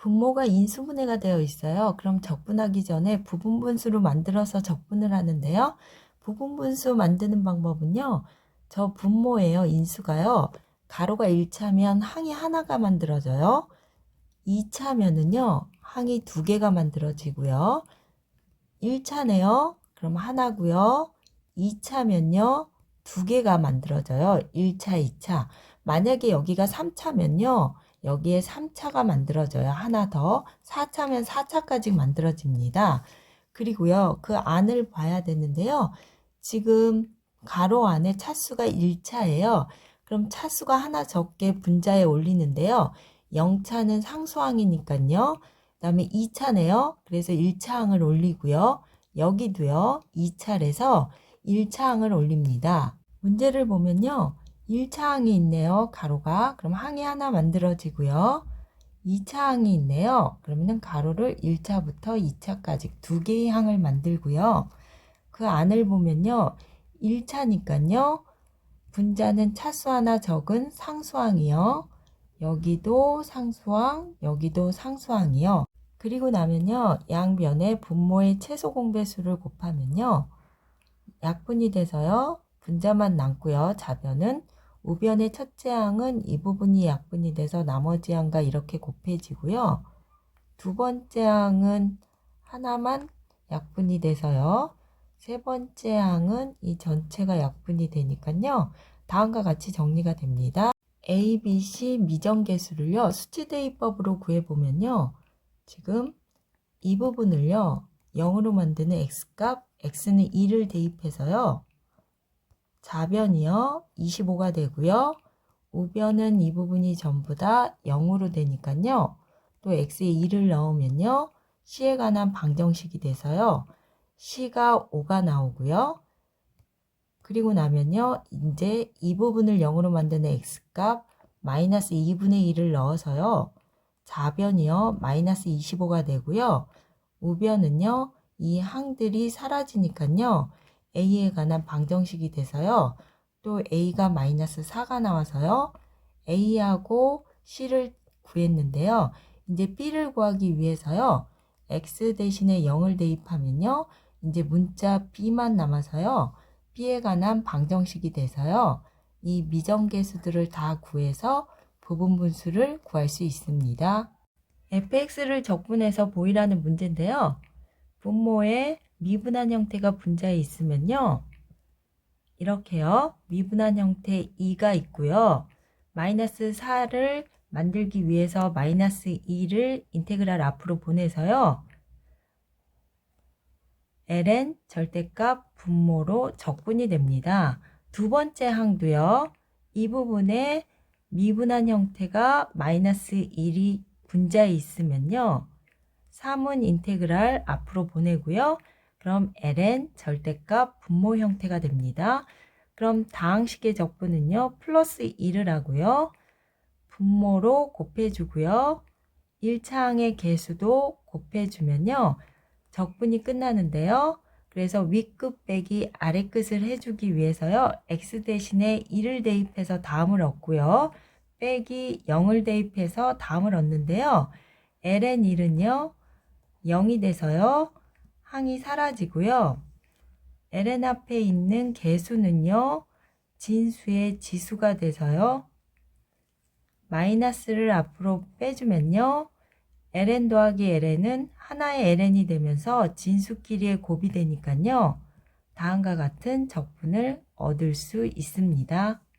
분모가 인수분해가 되어 있어요. 그럼 적분하기 전에 부분분수로 만들어서 적분을 하는데요. 부분분수 만드는 방법은요. 저 분모예요. 인수가요. 가로가 1차면 항이 하나가 만들어져요. 2차면은요. 항이 두 개가 만들어지고요. 1차네요. 그럼 하나고요. 2차면요. 두 개가 만들어져요. 1차, 2차. 만약에 여기가 3차면요. 여기에 3차가 만들어져요. 하나 더. 4차면 4차까지 만들어집니다. 그리고요. 그 안을 봐야 되는데요. 지금 가로 안에 차수가 1차예요. 그럼 차수가 하나 적게 분자에 올리는데요. 0차는 상수항이니까요. 그 다음에 2차네요. 그래서 1차항을 올리고요. 여기도요. 2차래서 1차항을 올립니다. 문제를 보면요. 1차 항이 있네요. 가로가. 그럼 항이 하나 만들어지고요. 2차 항이 있네요. 그러면 가로를 1차부터 2차까지 두 개의 항을 만들고요. 그 안을 보면요. 1차니까요. 분자는 차수 하나 적은 상수항이요. 여기도 상수항, 여기도 상수항이요. 그리고 나면요. 양변의 분모의 최소 공배수를 곱하면요. 약분이 돼서요. 분자만 남고요. 자변은 우변의 첫째 항은 이 부분이 약분이 돼서 나머지 항과 이렇게 곱해지고요. 두 번째 항은 하나만 약분이 돼서요. 세 번째 항은 이 전체가 약분이 되니까요. 다음과 같이 정리가 됩니다. A, B, C 미정계수를요. 수치대입법으로 구해보면요. 지금 이 부분을요. 0으로 만드는 x값, x는 2를 대입해서요. 좌변이요. 25가 되고요. 우변은 이 부분이 전부 다 0으로 되니까요. 또 x에 2를 넣으면요. c에 관한 방정식이 돼서요. c가 5가 나오고요. 그리고 나면요. 이제 이 부분을 0으로 만드는 x값 마이너스 2분의 1을 넣어서요. 좌변이요. 마이너스 25가 되고요. 우변은요. 이 항들이 사라지니까요. A에 관한 방정식이 돼서요. 또 a가 마이너스 4가 나와서요. a하고 c를 구했는데요. 이제 b를 구하기 위해서요. x 대신에 0을 대입하면요. 이제 문자 b만 남아서요. b에 관한 방정식이 돼서요. 이 미정계수들을 다 구해서 부분 분수를 구할 수 있습니다. fx를 적분해서 보이라는 문제인데요. 분모에 미분한 형태가 분자에 있으면요. 이렇게요. 미분한 형태 2가 있고요. 마이너스 4를 만들기 위해서 마이너스 2를 인테그랄 앞으로 보내서요. ln 절대값 분모로 적분이 됩니다. 두 번째 항도요. 이 부분에 미분한 형태가 마이너스 1이 분자에 있으면요. 3은 인테그랄 앞으로 보내고요. 그럼 ln 절대값 분모 형태가 됩니다. 그럼 다항식의 적분은요. 플러스 1을 하고요. 분모로 곱해주고요. 1차 항의 개수도 곱해주면요. 적분이 끝나는데요. 그래서 윗끝 빼기 아래끝을 해주기 위해서요. x 대신에 1을 대입해서 다음을 얻고요. 빼기 0을 대입해서 다음을 얻는데요. ln 1은요. 0이 돼서요. 항이 사라지고요. ln 앞에 있는 개수는요. 진수의 지수가 돼서요. 마이너스를 앞으로 빼주면요. ln 더하기 ln은 하나의 ln이 되면서 진수끼리의 곱이 되니까요. 다음과 같은 적분을 얻을 수 있습니다.